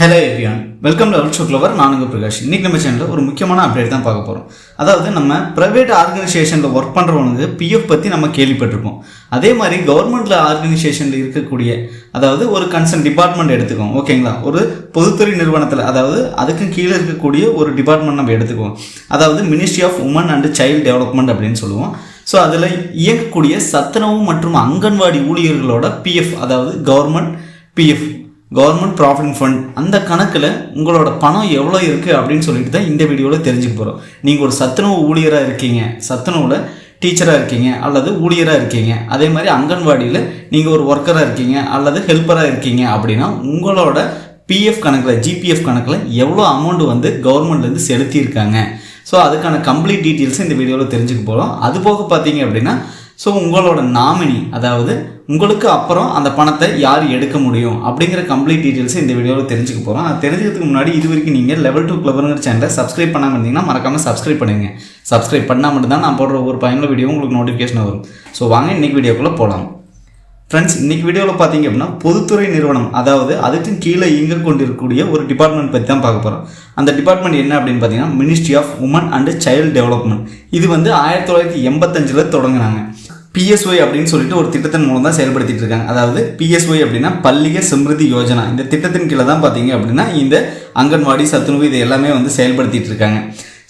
Hello everyone welcome to our clever நானுங்க பிரகாஷ். இன்றைக்கி நம்ம சேனலில் ஒரு முக்கியமான அப்டேட் தான் பார்க்க போகிறோம் அதாவது நம்ம ப்ரைவேட் ஆர்கனைசேஷனில் ஒர்க் பண்ணுறவனுக்கு பிஎஃப் பற்றி நம்ம கேள்விப்பட்டிருப்போம். அதே மாதிரி கவர்மெண்ட்டில் ஆர்கனைசேஷனில் இருக்கக்கூடிய அதாவது ஒரு கன்சர்ன் டிபார்ட்மெண்ட் எடுத்துக்கோம் ஓகேங்களா ஒரு பொதுத்துறை நிறுவனத்தில் அதாவது அதுக்கும் கீழே இருக்கக்கூடிய ஒரு டிபார்ட்மெண்ட் நம்ம எடுத்துக்குவோம். அதாவது ministry of women and child development அப்படின்னு சொல்லுவோம். ஸோ அதில் இயங்கக்கூடிய சத்துணவு மற்றும் அங்கன்வாடி ஊழியர்களோட பிஎஃப் அதாவது government PF government profit fund அந்த கணக்கில் உங்களோட பணம் எவ்வளோ இருக்குது அப்படின்னு சொல்லிட்டு தான் இந்த வீடியோவில் தெரிஞ்சுக்க போகிறோம் நீங்கள் ஒரு சத்துணவு ஊழியராக இருக்கீங்க சத்துணவில் டீச்சராக இருக்கீங்க அல்லது ஊழியராக இருக்கீங்க அதே மாதிரி அங்கன்வாடியில் நீங்கள் ஒரு ஒர்க்கராக இருக்கீங்க அல்லது ஹெல்ப்பராக இருக்கீங்க அப்படின்னா உங்களோட பிஎஃப் கணக்கில் ஜிபிஎஃப் கணக்கில் எவ்வளோ அமௌண்ட் வந்து கவர்மெண்ட்லேருந்து செலுத்தியிருக்காங்க. ஸோ அதுக்கான கம்ப்ளீட் டீட்டெயில்ஸ் இந்த வீடியோவில் தெரிஞ்சுக்க போகிறோம் அது போக பார்த்தீங்க அப்படின்னா ஸோ உங்களோட நாமினி அதாவது உங்களுக்கு அப்புறம் அந்த பணத்தை யார் எடுக்க முடியும் அப்படிங்கிற கம்ப்ளீட் டீட்டெயில்ஸ் இந்த வீடியோவில் தெரிஞ்சுக்க போகிறோம் அது தெரிஞ்சுக்கிறதுக்கு முன்னாடி இது வரைக்கும் நீங்கள் லெவல் டூ கிளப்ங்கிற சேனலை சப்ஸ்கிரைப் பண்ணாமல் இருந்தீங்கன்னா மறக்காமல் சப்ஸ்கிரைப் பண்ணுங்கள் சப்ஸ்கிரைப் பண்ணால் மட்டும்தான் நான் போடுற ஒரு பயனுள்ள வீடியோ உங்களுக்கு நோட்டிஃபிகேஷன் வரும். ஸோ வாங்க இன்னைக்கு வீடியோக்குள்ளே போகலாம் ஃப்ரெண்ட்ஸ் இன்றைக்கி வீடியோவில் பார்த்தீங்க அப்படின்னா பொதுத்துறை நிறுவனம் அதாவது அதுக்கு கீழே இயங்க கொண்டிருக்கக்கூடிய ஒரு டிபார்ட்மெண்ட் பற்றி தான் பார்க்க போகிறோம் அந்த டிபார்ட்மெண்ட் என்ன அப்படின்னு பார்த்தீங்கன்னா ministry of women and child development இது வந்து ஆயிரத்தி தொள்ளாயிரத்தி எண்பத்தஞ்சில் தொடங்கினாங்க. பிஎஸ்ஒய் அப்படின்னு சொல்லிட்டு ஒரு திட்டத்தின் மூலம் தான் செயல்படுத்திட்டு இருக்காங்க. அதாவது பிஎஸ்ஒய் அப்படின்னா பள்ளிக சிம்ருதி யோஜனா. இந்த திட்டத்தின் கீழே தான் பார்த்தீங்க அப்படின்னா இந்த அங்கன்வாடி சத்துணவு இது எல்லாமே வந்து செயல்படுத்திட்டு இருக்காங்க.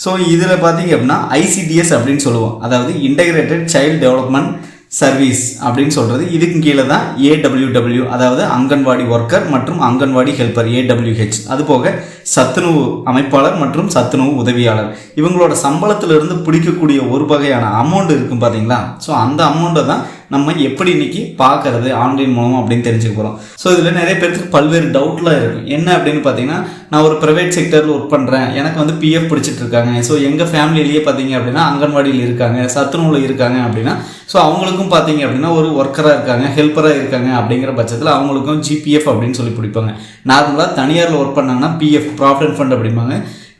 ஸோ இதில் பார்த்தீங்க அப்படின்னா ஐசிடிஎஸ் அப்படின்னு சொல்லுவோம். அதாவது இன்டகிரேட்டட் சைல்டு டெவலப்மெண்ட் சர்வீஸ் அப்படின்னு சொல்கிறது இதுக்கு கீழே தான் ஏடபிள்யூடபிள்யூ அதாவது அங்கன்வாடி ஒர்க்கர் மற்றும் அங்கன்வாடி ஹெல்ப்பர் ஏடபிள்யூஹெச் அது போக சத்துணவு அமைப்பாளர் மற்றும் சத்துணவு உதவியாளர். இவங்களோட சம்பளத்திலிருந்து பிடிக்கக்கூடிய ஒரு வகையான அமௌண்ட் இருக்கும் பார்த்தீங்களா ஸோ அந்த அமௌண்ட்டை தான் நம்ம எப்படி இன்னைக்கு பார்க்கறது ஆன்லைன் மூலம் அப்படின்னு தெரிஞ்சுக்க போகிறோம் ஸோ இதில் நிறைய பேருக்கு பல்வேறு டவுட்லாம் இருக்கும் என்ன அப்படின்னு பார்த்தீங்கன்னா நான் ஒரு ப்ரைவேட் செக்டரில் ஒர்க் பண்ணுறேன் எனக்கு வந்து பிஎஃப் பிடிச்சிட்டு இருக்காங்க. ஸோ எங்கள் ஃபேமிலியிலேயே பார்த்தீங்க அப்படின்னா அங்கன்வாடியில் இருக்காங்க சத்துணவில் இருக்காங்க அப்படின்னா ஸோ அவங்களுக்கும் பார்த்தீங்க அப்படின்னா ஒரு ஒர்க்கராக இருக்காங்க ஹெல்ப்பராக இருக்காங்க அப்படிங்கிற பட்சத்தில் அவங்களுக்கும் ஜிபிஎஃப் அப்படின்னு சொல்லி பிடிப்பாங்க. நார்மலாக தனியாரில் ஒர்க் பண்ணாங்கன்னா பிஎஃப் ப்ராஃபிட் ஃபண்ட் அப்படிம்பாங்க.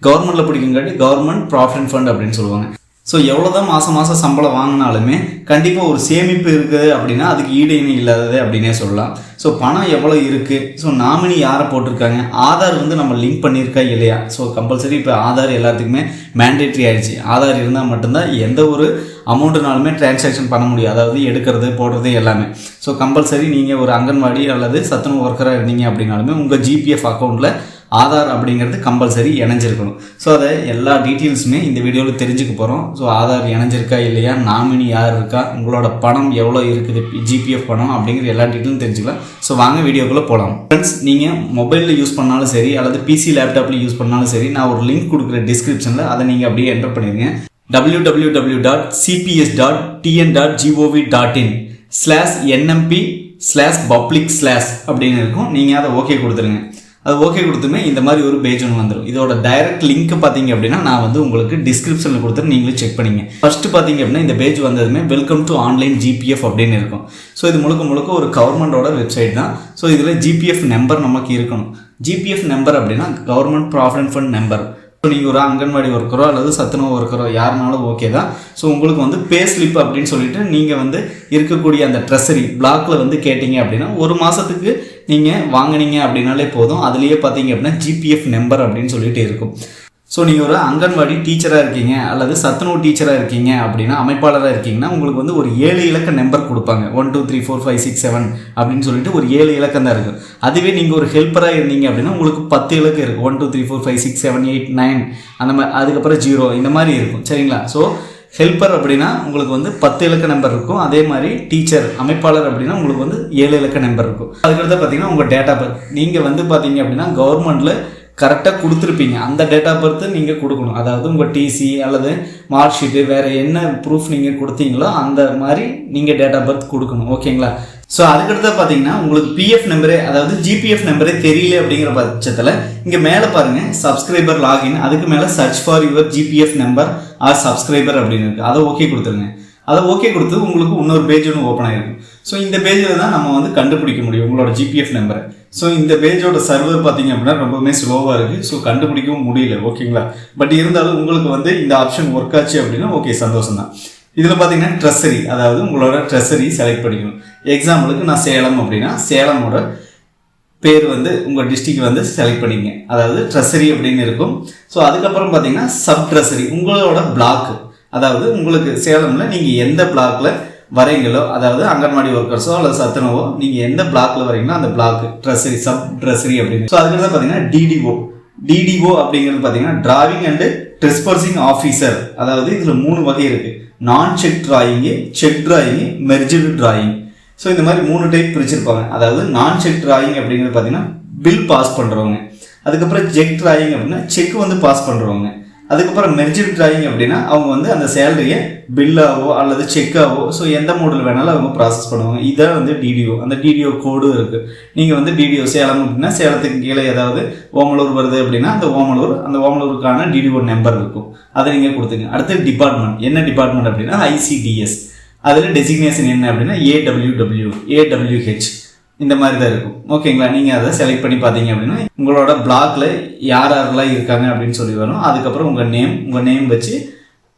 கவர்மெண்ட்டில் பிடிக்குங்காட்டி கவர்மெண்ட் ப்ராஃபிட் ஃபண்ட் அப்படின்னு சொல்லுவாங்க. ஸோ எவ்வளோ தான் மாதம் மாதம் சம்பளம் வாங்கினாலுமே கண்டிப்பாக ஒரு சேமிப்பு இருக்குது அப்படின்னா அதுக்கு ஈடு இணை இல்லாதது அப்படின்னே சொல்லலாம். ஸோ பணம் எவ்வளோ இருக்குது ஸோ நாமினி யாரை போட்டிருக்காங்க? ஆதார் வந்து நம்ம லிங்க் பண்ணியிருக்கா இல்லையா? ஸோ கம்பல்சரி இப்போ ஆதார் எல்லாத்துக்குமே மேண்டேட்ரி ஆகிடுச்சு ஆதார் இருந்தால் மட்டும்தான் எந்த ஒரு அமௌண்ட்டுனாலுமே டிரான்சாக்ஷன் பண்ண முடியும். அதாவது எடுக்கிறது போடுறது எல்லாமே. ஸோ கம்பல்சரி நீங்கள் ஒரு அங்கன்வாடி அல்லது சத்துணவு ஒர்க்கராக இருந்தீங்க அப்படின்னாலுமே உங்கள் ஜிபிஎஃப் அக்கௌண்ட்டில் ஆதார் அப்படிங்கிறது கம்பல்சரி இணைஞ்சிருக்கணும். ஸோ அதை எல்லா டீட்டெயில்ஸுமே இந்த வீடியோவில் தெரிஞ்சுக்க போகிறோம் ஸோ ஆதார் இணைஞ்சிருக்கா இல்லையா? நாமினி யார் இருக்கா? உங்களோட பணம் எவ்வளோ இருக்குது? ஜிபிஎஃப் பணம் அப்படிங்கிற எல்லா டீட்டெயிலும் தெரிஞ்சுக்கலாம். ஸோ வாங்க வீடியோக்குள்ளே போகலாம் ஃப்ரெண்ட்ஸ் நீங்கள் மொபைலில் யூஸ் பண்ணாலும் சரி அல்லது பிசி லேப்டாப்பில் யூஸ் பண்ணாலும் சரி நான் ஒரு லிங்க் கொடுக்குற டிஸ்கிரிப்ஷனில் அதை நீங்கள் அப்படியே என்டர் பண்ணிடுங்க W W W dot CPS dot TN dot GOV dot in slash NMP slash public slash அப்படின்னு இருக்கும். நீங்கள் அதை ஓகே கொடுத்துருங்க. அது ஓகே கொடுத்துமே இந்த மாதிரி ஒரு பேஜ் ஒன்று வந்துடும் இதோட டைரக்ட் லிங்க் பார்த்தீங்க அப்படின்னா நான் வந்து உங்களுக்கு டிஸ்கிரிப்ஷனில் கொடுத்துட்டு நீங்களும் செக் பண்ணிங்க. ஃபர்ஸ்ட் பார்த்தீங்க அப்படின்னா இந்த பேஜ் வந்ததுமே வெல்கம் டு ஆன்லைன் ஜிபிஎஃப் அப்படின்னு இருக்கும். ஸோ இது முழுக்க முழுக்க ஒரு கவர்மெண்டோட வெப்சைட் தான். ஸோ இதில் ஜிபிஎஃப் நம்பர் நமக்கு இருக்கணும். ஜிபிஎஃப் நம்பர் அப்படின்னா கவர்மெண்ட் ப்ராவிடன்ட் ஃபண்ட் நம்பர் இப்போ நீங்கள் ஒரு அங்கன்வாடி ஒர்க்கரோ அல்லது சத்துணவு ஒர்க்கரோ யாருனாலும் ஓகே தான். ஸோ உங்களுக்கு வந்து பே ஸ்லிப் அப்படின்னு சொல்லிட்டு நீங்கள் வந்து இருக்கக்கூடிய அந்த ட்ரெஸரி பிளாக்ல வந்து கேட்டிங்க அப்படின்னா ஒரு மாதத்துக்கு நீங்கள் வாங்கினீங்க அப்படின்னாலே போதும். அதுலேயே பார்த்தீங்க அப்படின்னா ஜிபிஎஃப் நம்பர் அப்படின்னு சொல்லிட்டு இருக்கும். ஸோ நீங்கள் ஒரு அங்கன்வாடி டீச்சராக இருக்கீங்க அல்லது சத்துணவு டீச்சராக இருக்கீங்க அப்படின்னா அமைப்பாளராக இருக்கீங்கன்னா உங்களுக்கு வந்து ஒரு ஏழு இலக்க நம்பர் கொடுப்பாங்க. One two three four five six seven அப்படின்னு சொல்லிட்டு ஒரு ஏழு இலக்கம் தான் இருக்கும் அதுவே நீங்கள் ஒரு ஹெல்ப்பராக இருந்தீங்க அப்படின்னா உங்களுக்கு பத்து இலக்கம் இருக்குது one two three four five six seven eight nine அந்த மாதிரி அதுக்கப்புறம் ஜீரோ இந்த மாதிரி இருக்கும். சரிங்களா? ஸோ ஹெல்ப்பர் அப்படின்னா உங்களுக்கு வந்து பத்து இலக்க நம்பர் இருக்கும். அதே மாதிரி டீச்சர் அமைப்பாளர் அப்படின்னா உங்களுக்கு வந்து ஏழு இலக்க நம்பர் இருக்கும். அதுக்கடுத்து பார்த்தீங்கன்னா உங்கள் டேட்டா பர்த் நீங்கள் வந்து பார்த்தீங்க அப்படின்னா கவர்மெண்ட்டில் கரெக்டாக கொடுத்துருப்பீங்க. அந்த டேட் ஆஃப் பர்த்து நீங்கள் கொடுக்கணும். அதாவது உங்கள் டிசி அல்லது மார்க் ஷீட்டு வேறு என்ன ப்ரூஃப் நீங்கள் கொடுத்தீங்களோ அந்த மாதிரி நீங்கள் டேட் ஆஃப் பர்த் கொடுக்கணும். ஓகேங்களா ஸோ அதுக்கடுத்து பார்த்தீங்கன்னா உங்களுக்கு பிஎஃப் நம்பரே அதாவது ஜிபிஎஃப் நம்பரே தெரியல அப்படிங்கிற பட்சத்தில் இங்கே மேலே பாருங்கள் சப்ஸ்கிரைபர் லாகின் அதுக்கு மேலே search for your GPF number or subscriber அப்படின்னு இருக்குது அதை ஓகே கொடுத்துருங்க. அதை ஓகே கொடுத்து உங்களுக்கு இன்னொரு பேஜ் ஒன்று ஓப்பன் ஆகிருக்கும் ஸோ இந்த பேஜில் தான் நம்ம வந்து கண்டுபிடிக்க முடியும் உங்களோட ஜிபிஎஃப் நம்பரை ஸோ இந்த பேஜோட சர்வர் பார்த்தீங்க அப்படின்னா ரொம்பவுமே ஸ்லோவாக இருக்குது ஸோ கண்டுபிடிக்கவும் முடியல. ஓகேங்களா பட் இருந்தாலும் உங்களுக்கு வந்து இந்த ஆப்ஷன் ஒர்க் ஆச்சு அப்படின்னா ஓகே சந்தோஷம் தான் இதில் பார்த்தீங்கன்னா ட்ரெஸ்ஸரி அதாவது உங்களோட ட்ரெஸ்ஸரி செலக்ட் பண்ணிக்கணும். எக்ஸாம்பிளுக்கு நான் சேலம் அப்படின்னா சேலமோட பேர் வந்து உங்கள் டிஸ்ட்ரிக்ட் வந்து செலக்ட் பண்ணிங்க. அதாவது ட்ரெஸரி அப்படின்னு இருக்கும். ஸோ அதுக்கப்புறம் பார்த்தீங்கன்னா சப் ட்ரெஸரி உங்களோட பிளாக் அதாவது உங்களுக்கு சேலமில் நீங்கள் எந்த பிளாக்ல வரீங்களோ அதாவது அங்கன்வாடி ஒர்க்கர்ஸோ அல்லது சத்துணவோ நீங்கள் எந்த பிளாக்ல வரீங்களோ அந்த பிளாக் ட்ரெஸரி சப் ட்ரெஸரி அப்படின்னு. ஸோ அதுக்கு பார்த்தீங்கன்னா டிடிஓ டிடிஓ அப்படிங்கிறது பார்த்தீங்கன்னா டிராவிங் அண்டு ட்ரெஸ்பர்சிங் ஆஃபீஸர் அதாவது இதில் மூணு வகை இருக்குது நான் cheque drawing cheque drawing merged drawing so இந்த மாதிரி மூணு டைப் பிரிச்சிருப்பாங்க. அதாவது நான் செக் டிராயிங் அப்படிங்கிறது பார்த்தீங்கன்னா பில் பாஸ் பண்ணுறவங்க அதுக்கப்புறம் செக் டிராயிங் அப்படின்னா செக் வந்து பாஸ் பண்ணுறவங்க அதுக்கப்புறம் மெர்ஜிட் டிராயிங் அப்படின்னா அவங்க வந்து அந்த சேலரியை பில்லாவோ அல்லது செக்காவோ ஸோ எந்த மாடல் வேணாலும் அவங்க ப்ராசஸ் பண்ணுவாங்க. இதான் வந்து டிடிஓ அந்த டிடிஓ கோடும் இருக்குது நீங்கள் வந்து டிடிஓ சேலம் அப்படின்னா சேலத்துக்கு கீழே ஏதாவது ஓமலூர் வருது அப்படின்னா அந்த ஓமலூர் அந்த ஓமலூருக்கான டிடிஓ நம்பர் இருக்கும். அதை நீங்கள் கொடுத்துங்க. அடுத்து டிபார்ட்மெண்ட் என்ன டிபார்ட்மெண்ட் அப்படின்னா ஐசிடிஎஸ் அதில் டெசிக்னேஷன் என்ன அப்படின்னா ஏடபிள்யூடபிள்யூ ஏடபிள்யூஹெச் இந்த மாதிரி தான் இருக்கும் ஓகேங்களா நீங்கள் அதை செலக்ட் பண்ணி பார்த்தீங்க அப்படின்னா உங்களோட பிளாக்ல யார் யாரெல்லாம் இருக்காங்க அப்படின்னு சொல்லி வரும். அதுக்கப்புறம் உங்கள் நேம் உங்கள் நேம் வச்சு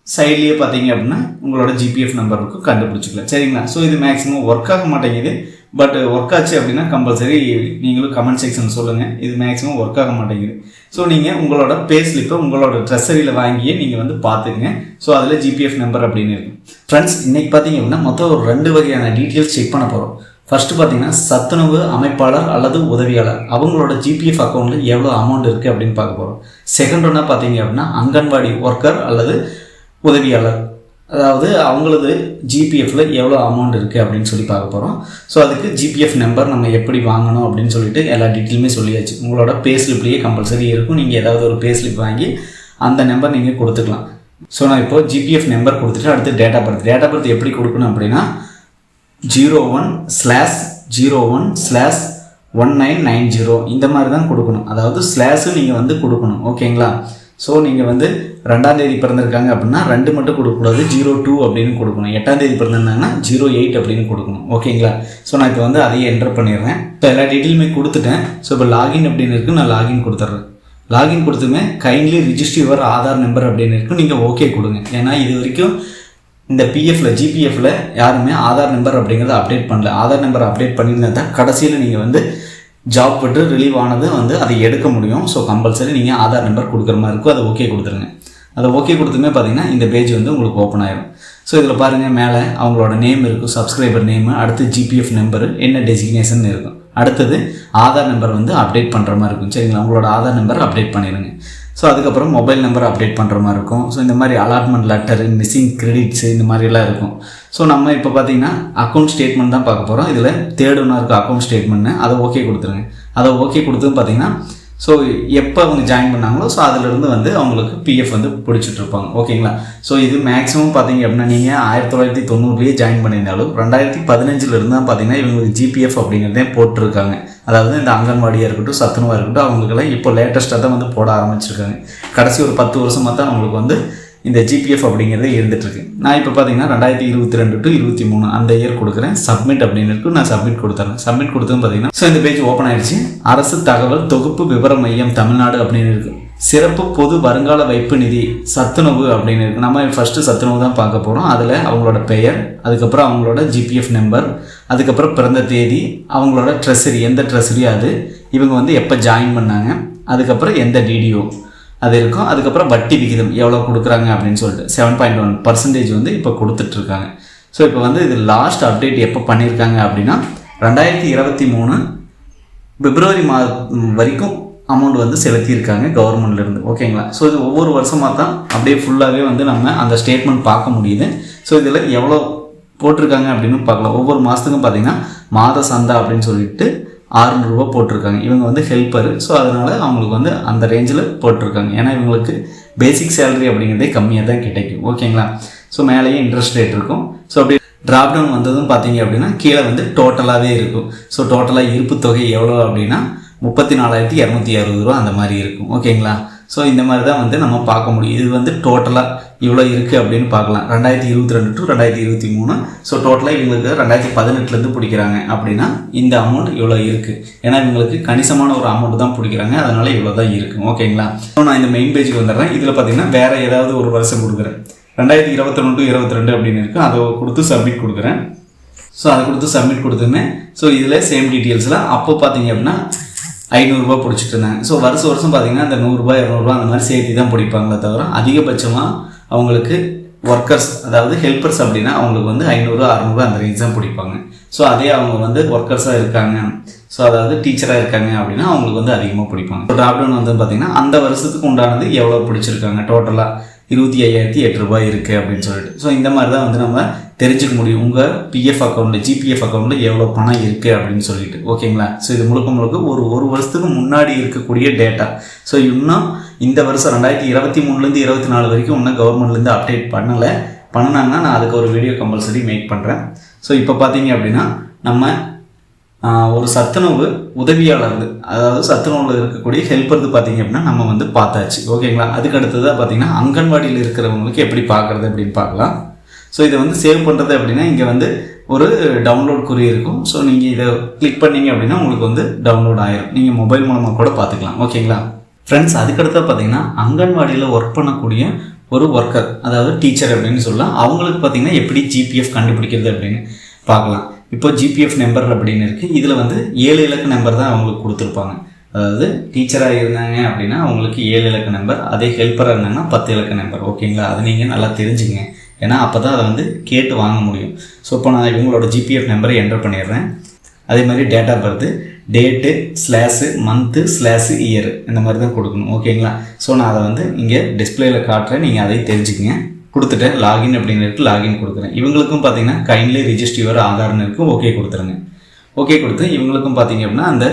சைட்லேயே பார்த்தீங்க அப்படின்னா உங்களோட ஜிபிஎஃப் நம்பர் இருக்கும் கண்டுபிடிச்சிக்கலாம். சரிங்களா? ஸோ இது மேக்ஸிமம் ஒர்க் ஆக மாட்டேங்குது. பட் ஒர்க் uh, ஆச்சு அப்படின்னா கம்பல்சரி நீங்களும் கமெண்ட் செக்ஷன் சொல்லுங்கள் இது மேக்ஸிமம் ஒர்க் ஆக மாட்டேங்குது. ஸோ நீங்கள் உங்களோட பே ஸ்லிப்பை உங்களோட ட்ரெஸரியில் வாங்கியே நீங்கள் வந்து பார்த்துக்குங்க. ஸோ அதில் ஜிபிஎஃப் நம்பர் அப்படின்னு இருக்கும். ஃப்ரெண்ட்ஸ் இன்றைக்கி பார்த்தீங்க அப்படின்னா மொத்தம் ஒரு ரெண்டு வகையான டீட்டெயில்ஸ் செக் பண்ண போகிறோம் ஃபர்ஸ்ட் பார்த்தீங்கன்னா சத்துணவு அமைப்பாளர் அல்லது உதவியாளர். அவங்களோட ஜிபிஎஃப் அக்கௌண்ட்டில் எவ்வளோ அமௌண்ட் இருக்குது அப்படின்னு பார்க்க போகிறோம் செகண்ட் ஒன்றா பார்த்தீங்க அப்படின்னா அங்கன்வாடி ஒர்க்கர் அல்லது உதவியாளர். அதாவது அவங்களது ஜிபிஎஃப்பில் எவ்வளோ அமௌண்ட் இருக்குது அப்படின்னு சொல்லி பார்க்க போகிறோம் ஸோ அதுக்கு ஜிபிஎஃப் நம்பர் நம்ம எப்படி வாங்கணும் அப்படின்னு சொல்லிட்டு எல்லா டீட்டெயிலுமே சொல்லியாச்சு. உங்களோட பே ஸ்லிப்லேயே கம்பல்சரி இருக்கும். நீங்கள் ஏதாவது ஒரு பே ஸ்லிப் வாங்கி அந்த நம்பர் நீங்கள் கொடுத்துக்கலாம். ஸோ நான் இப்போ ஜிபிஎஃப் நம்பர் கொடுத்துட்டு அடுத்து டேட்டா பர்த் டேட்டா பர்த் எப்படி கொடுக்கணும் அப்படின்னா zero one slash zero one slash one nine nine zero இந்த மாதிரி தான் கொடுக்கணும். அதாவது ஸ்லாஷும் நீங்கள் வந்து கொடுக்கணும். ஓகேங்களா ஸோ நீங்கள் வந்து ரெண்டாம் தேதி பிறந்திருக்காங்க அப்படின்னா ரெண்டு மட்டும் கொடுக்கக்கூடாது ஜீரோ டூ அப்படின்னு கொடுக்கணும். எட்டாம் தேதி பிறந்திருந்தாங்கன்னா ஜீரோ எயிட் அப்படின்னு கொடுக்கணும். ஓகேங்களா ஸோ நான் இப்போ வந்து அதையே என்டர் பண்ணிடுறேன். இப்போ எல்லா டீட்டெயிலுமே கொடுத்துட்டேன். ஸோ இப்போ லாகின் அப்படின்னு இருக்கு நான் லாகின் கொடுத்துட்றேன். Login கொடுத்துமே kindly register your Aadhaar number அப்படின்னு இருக்கும் நீங்கள் ஓகே கொடுங்க. ஏன்னா இது வரைக்கும் இந்த பிஎஃப்ல ஜிபிஎஃப்ல யாருமே ஆதார் நம்பர் அப்படிங்கிறத அப்டேட் பண்ணல. ஆதார் நம்பர் அப்டேட் பண்ணியிருந்தா தான் கடைசியில் நீங்கள் வந்து ஜாப் விட்டு ரிலீவ் ஆனது வந்து அதை எடுக்க முடியும். ஸோ கம்பல்சரி நீங்கள் ஆதார் நம்பர் கொடுக்குற மாதிரி இருக்கும். அதை ஓகே கொடுத்துருங்க. அதை ஓகே கொடுத்துமே பார்த்தீங்கன்னா இந்த பேஜ் வந்து உங்களுக்கு ஓப்பன் ஆயிடும் ஸோ இதில் பாருங்கள் மேலே அவங்களோட நேம் இருக்கும் சப்ஸ்கிரைபர் நேமு அடுத்து ஜிபிஎஃப் நம்பரு என்ன டெசிக்னேஷன் இருக்கும். அடுத்தது ஆதார் நம்பர் வந்து அப்டேட் பண்ணுற மாதிரி இருக்கும். சரிங்களா? உங்களோட ஆதார் நம்பர் அப்டேட் பண்ணிடுங்க. ஸோ அதுக்கப்புறம் மொபைல் நம்பர் அப்டேட் பண்ணுற மாதிரி இருக்கும். ஸோ இந்த மாதிரி அலாட்மெண்ட் லெட்டரு மிஸ்ஸிங் கிரெடிட்ஸு இந்த மாதிரிலாம் இருக்கும். ஸோ நம்ம இப்போ பார்த்தீங்கன்னா அக்கௌண்ட் ஸ்டேட்மெண்ட் தான் பார்க்க போகிறோம் இதில் தேர்ட் ஒன்றா இருக்கும் அக்கௌண்ட் ஸ்டேட்மெண்ட்னு அதை ஓகே கொடுத்துருங்க. அதை ஓகே கொடுத்தும் பார்த்தீங்கன்னா ஸோ எப்போ அவங்க ஜாயின் பண்ணாங்களோ ஸோ அதிலிருந்து வந்து அவங்களுக்கு பிஎஃப் வந்து பிடிச்சிட்ருப்பாங்க ஓகேங்களா ஸோ இது மேக்ஸிமம் பார்த்தீங்க அப்படின்னா நீங்கள் ஆயிரத்தி தொள்ளாயிரத்தி தொண்ணூறுலேயே ஜாயின் பண்ணியிருந்தாலும் ரெண்டாயிரத்தி பதினஞ்சிலிருந்து தான் பார்த்தீங்கன்னா இவங்களுக்கு ஜிபிஎஃப் அப்படிங்கிறதே போட்டிருக்காங்க. அதாவது இந்த அங்கன்வாடியாக இருக்கட்டும் சத்துணவாக இருக்கட்டும் அவங்களுக்கெல்லாம் இப்போ லேட்டஸ்ட்டாக தான் வந்து போட ஆரம்பிச்சிருக்காங்க. கடைசி ஒரு பத்து வருஷமாக தான் அவங்களுக்கு வந்து இந்த ஜிபிஎஃப் அப்படிங்கிறது இருந்துகிட்ருக்கு நான் இப்போ பார்த்தீங்கன்னா ரெண்டாயிரத்தி இருபத்தி ரெண்டு டு இருபத்தி மூணு அந்த இயர் கொடுக்குறேன். சப்மிட் அப்படின்னு இருக்கு. நான் சப்மிட் கொடுத்துறேன். சப்மிட் கொடுத்ததும் பார்த்தீங்கன்னா ஸோ இந்த பேஜ் ஓப்பன் ஆயிடுச்சு. அரசு தகவல் தொகுப்பு விவர மையம் தமிழ்நாடு அப்படின்னு இருக்கு. சிறப்பு பொது வருங்கால வைப்பு நிதி சத்துணவு அப்படின்னு இருக்கு. நம்ம ஃபர்ஸ்ட் சத்துணவு தான் பார்க்க போகிறோம் அதில் அவங்களோட பெயர் அதுக்கப்புறம் அவங்களோட ஜிபிஎஃப் நம்பர் அதுக்கப்புறம் பிறந்த தேதி அவங்களோட ட்ரெஸரி எந்த ட்ரெஸரி அது இவங்க வந்து எப்போ ஜாயின் பண்ணாங்க அதுக்கப்புறம் எந்த டிடிஓ அது இருக்கும் அதுக்கப்புறம் வட்டி விகிதம் எவ்வளோ கொடுக்குறாங்க அப்படின்னு சொல்லிட்டு செவன் பாயிண்ட் ஒன் பர்சன்டேஜ் வந்து இப்போ கொடுத்துட்ருக்காங்க. ஸோ இப்போ வந்து இது லாஸ்ட் அப்டேட் எப்போ பண்ணியிருக்காங்க அப்படின்னா ரெண்டாயிரத்தி இருபத்தி மூணு பிப்ரவரி மாதம் வரைக்கும் அமௌண்ட் வந்து செலுத்தியிருக்காங்க கவர்மெண்ட்லேருந்து ஓகேங்களா ஸோ இது ஒவ்வொரு வருஷமாக தான் அப்படியே ஃபுல்லாகவே வந்து நம்ம அந்த ஸ்டேட்மெண்ட் பார்க்க முடியுது. ஸோ இதில் எவ்வளோ போட்டிருக்காங்க அப்படின்னு பார்க்கலாம். ஒவ்வொரு மாதத்துக்கும் பார்த்தீங்கன்னா மாத சந்தா அப்படின்னு சொல்லிட்டு ஆறுநூறுபா போட்டிருக்காங்க. இவங்க வந்து ஹெல்ப்பர் ஸோ அதனால் அவங்களுக்கு வந்து அந்த ரேஞ்சில் போட்டிருக்காங்க. ஏன்னா இவங்களுக்கு பேசிக் சேலரி அப்படிங்கிறதே கம்மியாக தான் கிடைக்கும். ஓகேங்களா ஸோ மேலேயே இன்ட்ரெஸ்ட் ரேட் இருக்கும். ஸோ அப்படி ட்ராப் டவுன் வந்ததும் பார்த்தீங்க அப்படின்னா கீழே வந்து டோட்டலாகவே இருக்கும். ஸோ டோட்டலாக இருப்பு தொகை எவ்வளோ அப்படின்னா முப்பத்தி நாலாயிரத்தி இரநூத்தி அறுபது ரூபா அந்த மாதிரி இருக்கும். ஓகேங்களா ஸோ இந்த மாதிரி தான் வந்து நம்ம பார்க்க முடியும். இது வந்து டோட்டலாக இவ்வளோ இருக்குது அப்படின்னு பார்க்கலாம். ரெண்டாயிரத்தி இருபத்தி ரெண்டு டு ரெண்டாயிரத்தி இருபத்தி மூணு. ஸோ டோட்டலாக இவங்களுக்கு ரெண்டாயிரத்தி பதினெட்டுலேருந்து பிடிக்கிறாங்க அப்படின்னா இந்த அமௌண்ட் இவ்வளோ இருக்குது ஏன்னா இவங்களுக்கு கணிசமான ஒரு அமௌண்ட் தான் பிடிக்கிறாங்க. அதனால் இவ்வளோ தான் இருக்குது ஓகேங்களா? ஸோ நான் இந்த மெயின் பேஜுக்கு வந்துடுறேன். இதில் பார்த்தீங்கன்னா வேறு ஏதாவது ஒரு வருஷம் கொடுக்குறேன். ரெண்டாயிரத்தி இருபத்தொன்று டு இருபத்தி ரெண்டு அப்படின்னு இருக்குது அதை கொடுத்து சப்மிட் கொடுக்குறேன். ஸோ அதை கொடுத்து சப்மிட் கொடுத்துமே ஸோ இதில் சேம் டீட்டெயில்ஸில் அப்போ பார்த்தீங்க அப்படின்னா ஐநூறுரூபா பிடிச்சிட்டு இருந்தாங்க ஸோ வருஷம் வருஷம் பார்த்தீங்கன்னா அந்த நூறுரூபா இரநூறுபா அந்த மாதிரி சேர்த்து தான் பிடிப்பாங்களே தவிர அதிகபட்சமாக அவங்களுக்கு ஒர்க்கர்ஸ் அதாவது ஹெல்ப்பர்ஸ் அப்படின்னா அவங்களுக்கு வந்து ஐநூறு அறநூறு அந்த ரேஞ்ச் தான் பிடிப்பாங்க. ஸோ அதே அவங்க வந்து ஒர்க்கர்ஸாக இருக்காங்க. ஸோ அதாவது டீச்சராக இருக்காங்க அப்படின்னா அவங்களுக்கு வந்து அதிகமாக பிடிப்பாங்க. ட்ராப்டவுன் வந்து பார்த்தீங்கன்னா அந்த வருஷத்துக்கு உண்டானது எவ்வளோ பிடிச்சிருக்காங்க? டோட்டலாக இருபத்தி ஐயாயிரத்தி எட்டு ரூபாய் இருக்குது அப்படின்னு சொல்லிட்டு. ஸோ இந்த மாதிரி தான் வந்து நம்ம தெரிஞ்சுக்க முடியும். உங்கள் பிஎஃப் அக்கௌண்ட்டில் ஜிபிஎஃப் அக்கௌண்ட்டில் எவ்வளோ பணம் இருக்குது அப்படின்னு சொல்லிட்டு. ஓகேங்களா? ஸோ இது முழுக்க முழுக்க ஒரு ஒரு வருஷத்துக்கு முன்னாடி இருக்கக்கூடிய டேட்டா ஸோ இன்னும் இந்த வருஷம் ரெண்டாயிரத்தி இருபத்தி மூணுலேருந்து இருபத்தி நாலு வரைக்கும் இன்னும் கவர்மெண்ட்லேருந்து அப்டேட் பண்ணலை. பண்ணாங்கன்னா நான் அதுக்கு ஒரு வீடியோ கம்பல்சரி மேக் பண்ணுறேன் ஸோ இப்போ பார்த்தீங்க அப்படின்னா நம்ம ஒரு சத்துணவு உதவியாளர் அதாவது சத்துணவில் இருக்கக்கூடிய ஹெல்ப்பர்து பார்த்தீங்க அப்படின்னா நம்ம வந்து பார்த்தாச்சு. ஓகேங்களா? அதுக்கு அடுத்ததாக பார்த்தீங்கன்னா அங்கன்வாடியில் இருக்கிறவங்களுக்கு எப்படி பார்க்குறது அப்படின்னு பார்க்கலாம். ஸோ இதை வந்து சேவ் பண்ணுறது அப்படின்னா இங்கே வந்து ஒரு டவுன்லோட் குறி இருக்கும். ஸோ நீங்கள் இதை கிளிக் பண்ணீங்க அப்படின்னா உங்களுக்கு வந்து டவுன்லோட் ஆயிரும். நீங்கள் மொபைல் மூலமாக கூட பார்த்துக்கலாம். ஓகேங்களா ஃப்ரெண்ட்ஸ் அதுக்கடுத்து பார்த்தீங்கன்னா அங்கன்வாடியில் ஒர்க் பண்ணக்கூடிய ஒரு ஒர்க்கர் அதாவது டீச்சர் அப்படின்னு சொல்லலாம். அவங்களுக்கு பார்த்தீங்கன்னா எப்படி ஜிபிஎஃப் கண்டுபிடிக்கிறது அப்படின்னு பார்க்கலாம். இப்போ ஜிபிஎஃப் நம்பர் அப்படின்னு இருக்குது இதில் வந்து ஏழு இலக்க நம்பர் தான் அவங்களுக்கு கொடுத்துருப்பாங்க. அதாவது டீச்சராக இருந்தாங்க அப்படின்னா அவங்களுக்கு ஏழு இலக்க நம்பர் அதே ஹெல்ப்பராக இருந்தாங்கன்னா பத்து இலக்க நம்பர் ஓகேங்களா அது நீங்கள் நல்லா தெரிஞ்சுங்க. ஏன்னா அப்போ தான் அதை வந்து கேட்டு வாங்க முடியும். ஸோ இப்போ நான் இவங்களோட ஜிபிஎஃப் நம்பரை என்டர் பண்ணிடுறேன். அதே மாதிரி date of birth date slash month slash year இந்த மாதிரி தான் கொடுக்கணும். ஓகேங்களா ஸோ நான் அதை வந்து இங்கே டிஸ்பிளேயில் காட்டுறேன். நீங்கள் அதை தெரிஞ்சுக்கங்க. கொடுத்துட்டேன். லாகின் அப்படின்னு லாகின் கொடுக்குறேன். இவங்களுக்கும் பார்த்தீங்கன்னா கைண்ட்லி ரிஜிஸ்டர் யுவர் ஆதார்னு இருக்கும் ஓகே கொடுத்துருங்க. ஓகே கொடுத்து இவங்களுக்கும் பார்த்தீங்க அப்படின்னா அந்த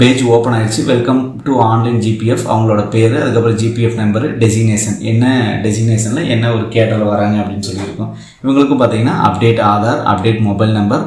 பேஜ் ஓப்பன் ஆயிடுச்சு. வெல்கம் டு ஆன்லைன் ஜிபிஎஃப் அவங்களோட பேர் அதுக்கப்புறம் ஜிபிஎஃப் நம்பர் டெசினேஷன் என்ன டெசினேஷனில் என்ன ஒரு கேட்டல் வராங்க அப்படின்னு சொல்லியிருக்கோம். இவங்களுக்கும் பார்த்தீங்கன்னா update Aadhaar update mobile number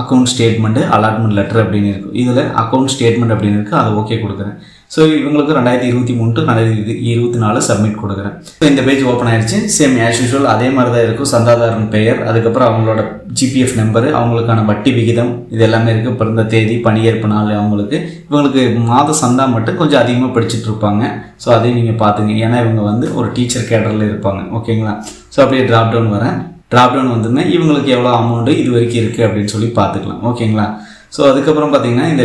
account statement allotment letter அப்படின்னு இருக்கும் இதில் அக்கௌண்ட் ஸ்டேட்மெண்ட் அப்படின்னு இருக்குது அதை ஓகே கொடுக்குறேன். ஸோ இவங்களுக்கு ரெண்டாயிரத்தி இருபத்தி மூணு டு ரெண்டாயிரத்தி இருபத்தி நாலு சப்மிட் கொடுக்குறேன். ஸோ இந்த பேஜ் ஓப்பன் ஆயிடுச்சு. சேம் ஆஸ் யூஷுவல் அதே மாதிரி தான் இருக்கும். சந்தாதாரன் பெயர் அதுக்கப்புறம் அவங்களோட ஜிபிஎஃப் நம்பரு அவங்களுக்கான வட்டி விகிதம் இது எல்லாமே இருக்குது பிறந்த தேதி பணியேற்பு நாள் அவங்களுக்கு. இவங்களுக்கு மாத சந்தா மட்டும் கொஞ்சம் அதிகமாக படிச்சுட்டு இருப்பாங்க. ஸோ அதையும் நீங்கள் பார்த்துங்க. ஏன்னா இவங்க வந்து ஒரு டீச்சர் கேட்டரில் இருப்பாங்க. ஓகேங்களா ஸோ அப்படியே ட்ராப் டவுன் வரேன். ட்ராப் டவுன் வந்துருந்தா இவங்களுக்கு எவ்வளோ அமௌண்ட்டு இது வரைக்கும் இருக்குது அப்படின்னு சொல்லி பார்த்துக்கலாம். ஓகேங்களா ஸோ அதுக்கப்புறம் பார்த்தீங்கன்னா இந்த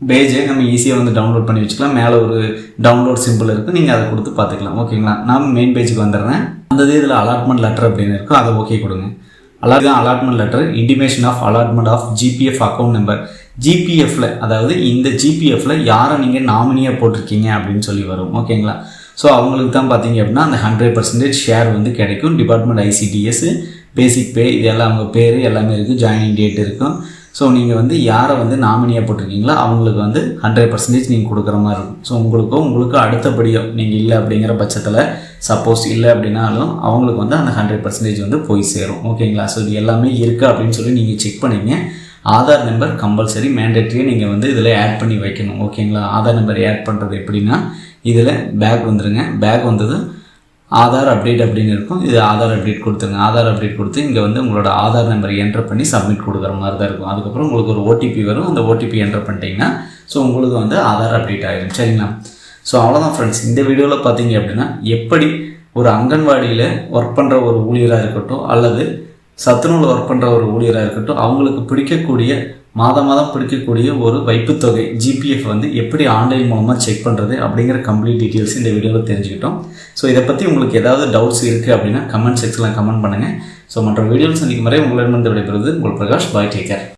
பேஜை நம்ம ஈஸியாக வந்து டவுன்லோட் பண்ணி வச்சுக்கலாம். மேலே ஒரு டவுன்லோட் சிம்பிள் இருக்குது நீங்கள் அதை கொடுத்து பார்த்துக்கலாம். ஓகேங்களா நான் மெயின் பேஜுக்கு வந்துடுறேன். அந்த இதில் அலாட்மெண்ட் லெட்டர் அப்படின்னு இருக்கும் அதை ஓகே கொடுங்க. அலாட் தான் allotment letter intimation of allotment of GPF account number ஜிபிஎஃப்ல அதாவது இந்த ஜிபிஎஃப்ல யாரை நீங்கள் நாமினியாக போட்டிருக்கீங்க அப்படின்னு சொல்லி வரும். ஓகேங்களா ஸோ அவங்களுக்கு தான் பார்த்தீங்க அப்படின்னா அந்த ஹண்ட்ரட் பர்சன்டேஜ் ஷேர் வந்து கிடைக்கும். டிபார்ட்மெண்ட் ஐசிடிஎஸ் பேசிக் பே இதெல்லாம் அவங்க பேர் எல்லாமே இருக்குது ஜாயினிங் டேட் இருக்கும். ஸோ நீங்கள் வந்து யாரை வந்து நாமினியாக போட்டிருக்கீங்களோ அவங்களுக்கு வந்து ஹண்ட்ரட் பர்சன்டேஜ் நீங்கள் கொடுக்குற மாதிரி இருக்கும். ஸோ உங்களுக்கும் உங்களுக்கு அடுத்தபடியோ நீங்கள் இல்லை அப்படிங்கிற பட்சத்தில் சப்போஸ் இல்லை அப்படின்னாலும் அவங்களுக்கு வந்து அந்த ஹண்ட்ரட் பர்சன்டேஜ் வந்து போய் சேரும். ஓகேங்களா ஸோ இது எல்லாமே இருக்குது அப்படின்னு சொல்லி நீங்கள் செக் பண்ணிங்க. ஆதார் நம்பர் கம்பல்சரி மேண்டேட்ரியாக நீங்கள் வந்து இதில் ஆட் பண்ணி வைக்கணும். ஓகேங்களா ஆதார் நம்பர் ஆட் பண்ணுறது எப்படின்னா இதில் பேக் வந்துடுங்க பேக் வந்தது ஆதார் அப்டேட் அப்படின்னு இருக்கும். இது ஆதார் அப்டேட் கொடுத்துருங்க. ஆதார் அப்டேட் கொடுத்து இங்கே வந்து உங்களோட ஆதார் நம்பர் என்டர் பண்ணி சப்மிட் கொடுக்குற மாதிரி தான் இருக்கும். அதுக்கப்புறம் உங்களுக்கு ஒரு ஓடிபி வரும். அந்த ஓடிபி என்டர் பண்ணிட்டீங்கன்னா ஸோ உங்களுக்கு வந்து ஆதார் அப்டேட் ஆகிடும் சரிங்களா? ஸோ அவ்வளோதான் ஃப்ரெண்ட்ஸ் இந்த வீடியோவில் பார்த்தீங்க அப்படின்னா எப்படி ஒரு அங்கன்வாடியில் ஒர்க் பண்ணுற ஒரு ஊழியராக இருக்கட்டும் அல்லது சத்துணவில் ஒர்க் பண்ணுற ஒரு ஊழியராக இருக்கட்டும் அவங்களுக்கு பிடிக்கக்கூடிய மாதம் மாதம் பிடிக்கக்கூடிய ஒரு வைப்புத்தொகை ஜிபிஎஃப் வந்து எப்படி ஆன்லைன் மூலமாக செக் பண்ணுறது அப்படிங்கிற கம்ப்ளீட் டீட்டெயில்ஸ் இந்த வீடியோவில் தெரிஞ்சுக்கிட்டோம். ஸோ இதை பற்றி உங்களுக்கு ஏதாவது டவுட்ஸ் இருக்குது அப்படின்னா கமெண்ட் செக்ஷனில் கமெண்ட் பண்ணுங்கள் ஸோ மற்ற வீடியோவில் சந்திக்கும் வரை உங்களிடமிருந்து விடைபெறுவது உங்கள் பிரகாஷ் பாய் டேக்கர்